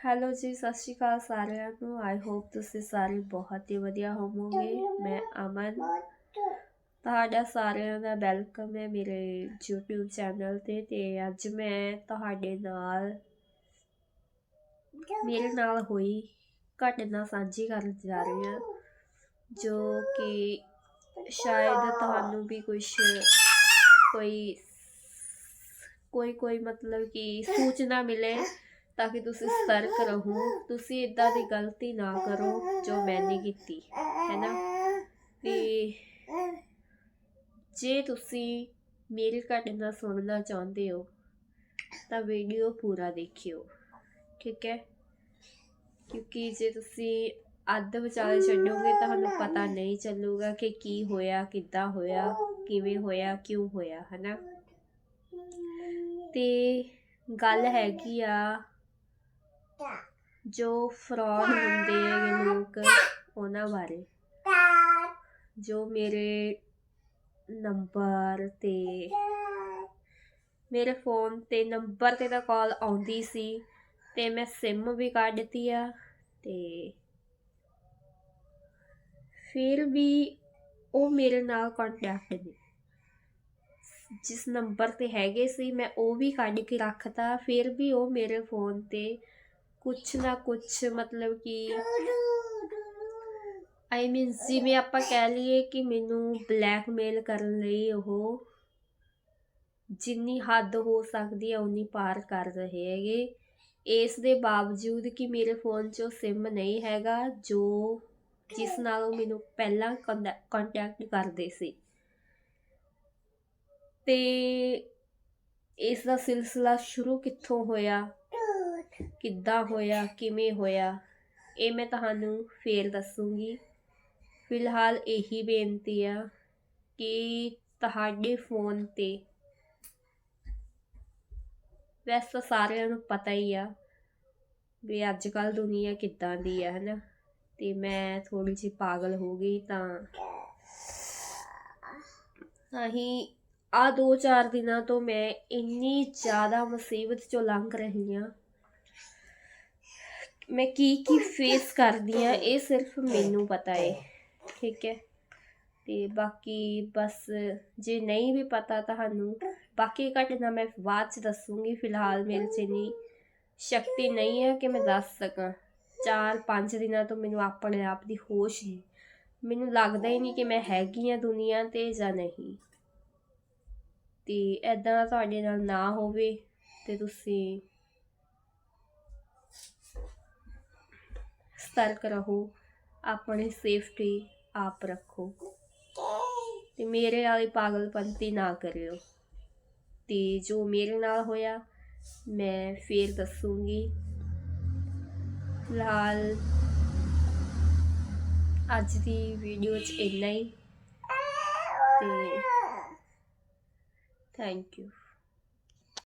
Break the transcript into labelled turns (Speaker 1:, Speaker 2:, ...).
Speaker 1: Hello ਜੀ, ਸਤਿ ਸ਼੍ਰੀ ਅਕਾਲ ਸਾਰਿਆਂ ਨੂੰ। ਆਈ ਹੋਪ ਤੁਸੀਂ ਸਾਰੇ ਬਹੁਤ ਹੀ ਵਧੀਆ ਹੋਵੋਗੇ। ਮੈਂ ਅਮਨ। ਤੁਹਾਡਾ ਸਾਰਿਆਂ ਦਾ ਵੈਲਕਮ ਹੈ ਮੇਰੇ YouTube ਚੈਨਲ ਤੇ ਤੇ ਅੱਜ ਮੈਂ ਤੁਹਾਡੇ ਨਾਲ ਮੇਰੇ ਨਾਲ ਹੋਈ ਘਟਨਾ ਸਾਂਝੀ ਕਰਨ ਜਾ ਰਹੀ ਹਾਂ, ਜੋ ਕਿ ਸ਼ਾਇਦ ਤੁਹਾਨੂੰ ਵੀ ਕੁਝ ਕੋਈ ਕੋਈ ਕੋਈ ਮਤਲਬ ਕਿ ਸੂਚਨਾ ਮਿਲੇ। ਤਾਂ ਕਿ ਤੁਸੀਂ ਸਤਰਕ ਰਹੋ ਤੁਸੀਂ ਇਦਾਂ ਦੀ ਗਲਤੀ ਨਾ ਕਰੋ ਜੋ ਮੈंने ਕੀਤੀ ਹੈ ਨਾ? ਤੇ ਜੇ ਤੁਸੀਂ ਮੇਰੀ ਘਟਨਾ ਸੁਣਨਾ ਚਾਹੁੰਦੇ ਹੋ ਤਾਂ ਵੀਡੀਓ ਪੂਰਾ ਦੇਖਿਓ ਠੀਕ ਹੈ? ਕਿਉਂਕਿ ਜੇ ਤੁਸੀਂ ਅੱਧ ਵਿਚਾਲੇ ਛੱਡੋਗੇ ਤਾਂ ਤੁਹਾਨੂੰ ਪਤਾ ਨਹੀਂ ਚੱਲੂਗਾ ਕਿ ਕੀ ਹੋਇਆ ਕਿੱਦਾਂ ਹੋਇਆ ਕਿਵੇਂ ਹੋਇਆ ਕਿਉਂ ਹੋਇਆ ਹਨਾ ਤੇ ਗੱਲ ਹੈਗੀ ਆ ਜੋ ਫਰਾਡ ਹੁੰਦੇ ਹੈਗੇ ਲੋਕ ਉਹਨਾਂ ਬਾਰੇ। ਜੋ ਮੇਰੇ ਨੰਬਰ ਤੇ, ਮੇਰੇ ਫੋਨ ਤੇ ਨੰਬਰ ਤੇ ਤਾਂ ਕਾਲ ਆਉਂਦੀ ਸੀ ਤੇ ਮੈਂ ਸਿਮ ਵੀ ਕੱਢਤੀ ਆ ਤੇ ਫਿਰ ਵੀ ਉਹ ਮੇਰੇ ਨਾਲ ਕੰਟੈਕਟ ਨੇ। ਜਿਸ ਨੰਬਰ ਤੇ ਹੈਗੇ ਸੀ ਮੈਂ ਉਹ ਵੀ ਕੱਢ ਕੇ ਰੱਖਤਾ, ਫਿਰ ਵੀ ਉਹ ਮੇਰੇ ਫੋਨ ਤੇ ਕੁਛ ਨਾ ਕੁਛ ਮਤਲਬ ਕਿ ਆਈ ਮੀਨ ਜਿਵੇਂ ਆਪਾਂ ਕਹਿ ਲਈਏ ਕਿ ਮੈਨੂੰ ਬਲੈਕਮੇਲ ਕਰਨ ਲਈ ਉਹ ਜਿੰਨੀ ਹੱਦ ਹੋ ਸਕਦੀ ਹੈ ਉਨੀ ਪਾਰ ਕਰ ਰਹੇ ਹੈਗੇ। ਇਸ ਦੇ ਬਾਵਜੂਦ ਕਿ ਮੇਰੇ ਫੋਨ 'ਚ ਸਿਮ ਨਹੀਂ ਹੈਗਾ ਜੋ ਜਿਸ ਨਾਲ ਉਹ ਮੈਨੂੰ ਪਹਿਲਾਂ ਕੰਟੈਕਟ ਕਰਦੇ ਸੀ। ਤੇ ਇਸ ਦਾ ਸਿਲਸਿਲਾ ਸ਼ੁਰੂ ਕਿੱਥੋਂ ਹੋਇਆ? ਕਿੱਦਾਂ ਹੋਇਆ, ਕਿਵੇਂ ਹੋਇਆ, ਇਹ ਮੈਂ ਤੁਹਾਨੂੰ ਫੇਰ ਦੱਸੂਗੀ। ਫਿਲਹਾਲ ਇਹੀ ਬੇਨਤੀ ਆ ਕਿ ਤੁਹਾਡੇ ਫੋਨ ਤੇ ਵੈਸੇ ਤਾਂ ਸਾਰਿਆਂ ਨੂੰ ਪਤਾ ਹੀ ਆ ਵੀ ਅੱਜ ਕੱਲ ਦੁਨੀਆ ਕਿੱਦਾਂ ਦੀ ਆ, ਹਨਾ? ਤੇ ਮੈਂ ਥੋੜੀ ਜਿਹੀ ਪਾਗਲ ਹੋ ਗਈ ਤਾਂ ਅਹੀਂ ਆ ਦੋ ਚਾਰ ਦਿਨਾਂ ਤੋਂ ਮੈਂ ਇੰਨੀ ਜ਼ਿਆਦਾ ਮੁਸੀਬਤ ਚੋਂ ਲੰਘ ਰਹੀ ਹਾਂ। ਮੈਂ ਕੀ ਕੀ ਫੇਸ ਕਰਦੀ ਆ, ਇਹ ਸਿਰਫ ਮੈਨੂੰ ਪਤਾ ਹੈ ਠੀਕ ਹੈ ਤੇ ਬਾਕੀ ਬਸ ਜੇ ਨਹੀਂ ਵੀ ਪਤਾ ਤੁਹਾਨੂੰ, ਬਾਕੀ ਘਟਨਾ ਮੈਂ ਬਾਅਦ ਚ ਦੱਸੂਗੀ, ਫਿਲਹਾਲ ਮੇਰੇ 'ਚ ਨਹੀਂ ਸ਼ਕਤੀ ਨਹੀਂ ਹੈ ਕਿ ਮੈਂ ਦੱਸ ਸਕਾਂ। ਚਾਰ ਪੰਜ ਦਿਨਾਂ ਤੋਂ ਮੈਨੂੰ ਆਪਣੇ ਆਪ ਦੀ ਹੋਸ਼ ਨਹੀਂ ਮੈਨੂੰ ਲੱਗਦਾ ਹੀ ਨਹੀਂ ਕਿ ਮੈਂ ਹੈਗੀ ਆ ਦੁਨੀਆ ਤੇ ਜਾਂ ਨਹੀਂ। ਤੇ ਐਦਾਂ ਤੁਹਾਡੇ ਨਾਲ ਨਾ ਹੋਵੇ ਤੇ ਤੁਸੀਂ ਸਤਰਕ ਰਹੋ, ਆਪਣੀ ਸੇਫਟੀ ਆਪ ਰੱਖੋ। ਤੇ ਮੇਰੇ ਵਾਲੀ ਪਾਗਲਪੰਤੀ ਨਾ ਕਰਿਓ। ਤੇ ਜੋ ਮੇਰੇ ਨਾਲ ਹੋਇਆ, ਮੈਂ ਫੇਰ ਦੱਸੂਗੀ। ਫਿਲਹਾਲ ਅੱਜ ਦੀ ਵੀਡੀਓ 'ਚ ਇੰਨਾ ਹੀ। ਤੇ ਥੈਂਕ ਯੂ